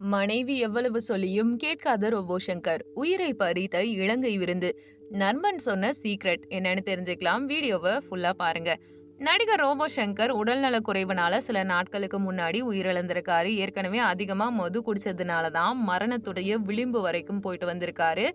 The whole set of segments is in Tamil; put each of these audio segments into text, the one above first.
மனைவி எவ்வளவு சொல்லியும் கேட்காத ரோபோ சங்கர் உயிரை பறித்த இலங்கை விருந்து. நண்பன் சொன்ன சீக்ரெட் என்னன்னு தெரிஞ்சுக்கலாம். வீடியோவை ஃபுல்லா பாருங்க. நடிகர் ரோபோ சங்கர் உடல்நல குறைவுனால சில நாட்களுக்கு முன்னாடி உயிரிழந்திருக்காரு. ஏற்கனவே அதிகமா மது குடிச்சதுனால தான் மரணத்துடைய விளிம்பு வரைக்கும் போயிட்டு வந்திருக்காரு.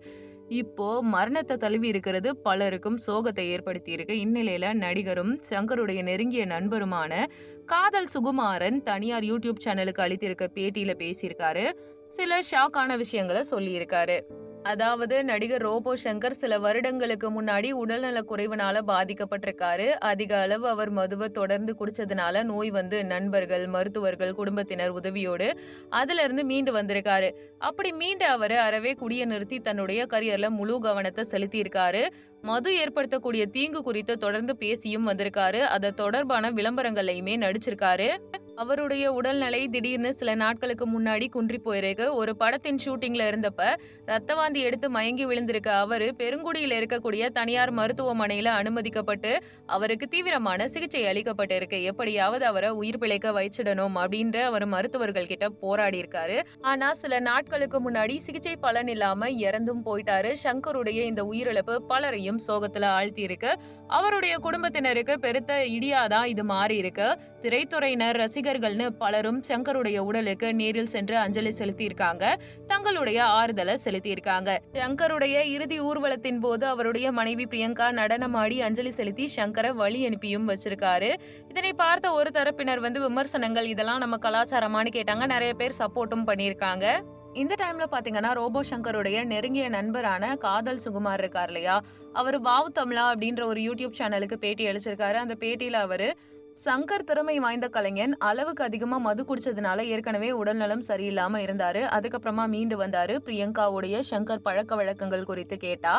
இப்போ மரணத்தை தழுவி இருக்கிறது பலருக்கும் சோகத்தை ஏற்படுத்தி இருக்கு இந்நிலையில நடிகரும் சங்கருடைய நெருங்கிய நண்பருமான காதல் சுகுமாரன் தனியார் யூடியூப் சேனலுக்கு அளித்திருக்க பேட்டியில பேசியிருக்காரு. சில ஷாக்கான விஷயங்களை சொல்லியிருக்காரு. அதாவது நடிகர் ரோபோ சங்கர் சில வருடங்களுக்கு முன்னாடி உடல்நல குறைவுனால பாதிக்கப்பட்டிருக்காரு. அதிக அளவு அவர் மதுவை தொடர்ந்து குடிச்சதுனால நோய் வந்து நண்பர்கள் மருத்துவர்கள் குடும்பத்தினர் உதவியோடு அதுல இருந்து மீண்டு வந்திருக்காரு. அப்படி மீண்டு அவர் அறவே குடிய நிறுத்தி தன்னுடைய கரியர்ல முழு கவனத்தை செலுத்தியிருக்காரு. மது ஏற்படுத்தக்கூடிய தீங்கு குறித்து தொடர்ந்து பேசியும் வந்திருக்காரு. அதை தொடர்பான விளம்பரங்கள்லையுமே நடிச்சிருக்காரு. அவருடைய உடல்நிலை திடீர்னு சில நாட்களுக்கு முன்னாடி குன்றி போயிருக்கு. ஒரு படத்தின் ஷூட்டிங்ல இருந்தப்ப ரத்த வாந்தி எடுத்து மயங்கி விழுந்திருக்க அவரு பெருங்குடியில் இருக்கக்கூடிய தனியார் மருத்துவமனையில அனுமதிக்கப்பட்டு அவருக்கு தீவிரமான சிகிச்சை அளிக்கப்பட்டிருக்கு. எப்படியாவது அவரை உயிர் பிழைக்க வைச்சிடணும் அப்படின்ற அவர் மருத்துவர்கள் கிட்ட போராடி இருக்காரு. ஆனா சில நாட்களுக்கு முன்னாடி சிகிச்சை பலன் இல்லாம இறந்தும் போயிட்டாரு. சங்கருடைய இந்த உயிரிழப்பு பலரையும் சோகத்துல ஆழ்த்தி இருக்கு அவருடைய குடும்பத்தினருக்கு பெருத்த இடியாதான் இது மாறி இருக்கு திரைத்துறையினர் ரசிகர்கள்னு பலரும் சங்கருடைய உடலுக்கு நேரில் சென்று அஞ்சலி செலுத்தியிருக்காங்க. தங்களுடைய ஆறுதலை செலுத்தியிருக்காங்க. சங்கருடைய இறுதி ஊர்வலத்தின் போது அவருடைய மனைவி பிரியங்கா நடனமாடி அஞ்சலி செலுத்தி சங்கரை வழி அனுப்பியும் வச்சிருக்காரு. இதனை பார்த்த ஒரு தரப்பினர் வந்து விமர்சனங்கள் இதெல்லாம் நம்ம கலாச்சாரமானு கேட்டாங்க. நிறைய பேர் சப்போர்ட்டும் பண்ணியிருக்காங்க. இந்த டைம்ல பாத்தீங்கன்னா ரோபோ சங்கருடைய நெருங்கிய நண்பரான காதல் சுகுமார் இருக்கார் இல்லையா? அவர் வாவு தமிழா அப்படின்ற ஒரு யூடியூப் சேனலுக்கு பேட்டி அளிச்சிருக்காரு. அந்த பேட்டியில அவரு சங்கர் திறமை வாய்ந்த கலைஞன். அளவுக்கு அதிகமா மது குடிச்சதுனால ஏற்கனவே உடல்நலம் சரியில்லாம இருந்தாரு. அதுக்கப்புறமா மீண்டு வந்தாரு. பிரியங்காவுடைய சங்கர் பழக்க வழக்கங்கள் குறித்து கேட்டா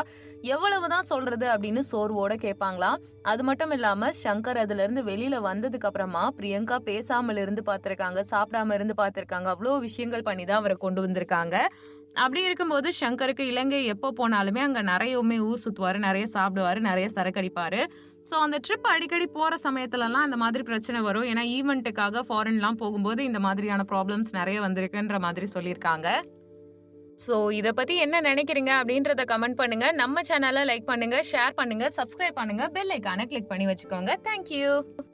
எவ்வளவுதான் சொல்றது? அப்படின்னு சோர்வோட கேட்பாங்களாம் அது மட்டும் இல்லாம சங்கர் அதுல இருந்து வெளியில வந்ததுக்கு அப்புறமா பிரியங்கா பேசாமல் இருந்து பார்த்திருக்காங்க சாப்பிடாம இருந்து பார்த்திருக்காங்க அவ்வளோ விஷயங்கள் பண்ணி தான் அவரை கொண்டு வந்திருக்காங்க. அப்படி இருக்கும்போது சங்கருக்கு இலங்கை எப்போ போனாலுமே அங்கே நிறையவுமே ஊர் சுற்றுவார் நிறைய சாப்பிடுவார். நிறைய சரக்கடிப்பார் ஸோ அந்த ட்ரிப் அடிக்கடி போகிற சமயத்துலலாம் இந்த மாதிரி பிரச்சனை வரும். ஏன்னா ஈவெண்ட்டுக்காக ஃபாரின்லாம் போகும்போது இந்த மாதிரியான ப்ராப்ளம்ஸ் நிறைய வந்திருக்குன்ற மாதிரி சொல்லியிருக்காங்க. ஸோ இதை பற்றி என்ன நினைக்கிறீங்க அப்படின்றத கமெண்ட் பண்ணுங்கள் நம்ம சேனலை லைக் பண்ணுங்கள் ஷேர் பண்ணுங்கள் சப்ஸ்கிரைப் பண்ணுங்கள் பெல் ஐக்கானை கிளிக் பண்ணி வச்சுக்கோங்க. தேங்க்யூ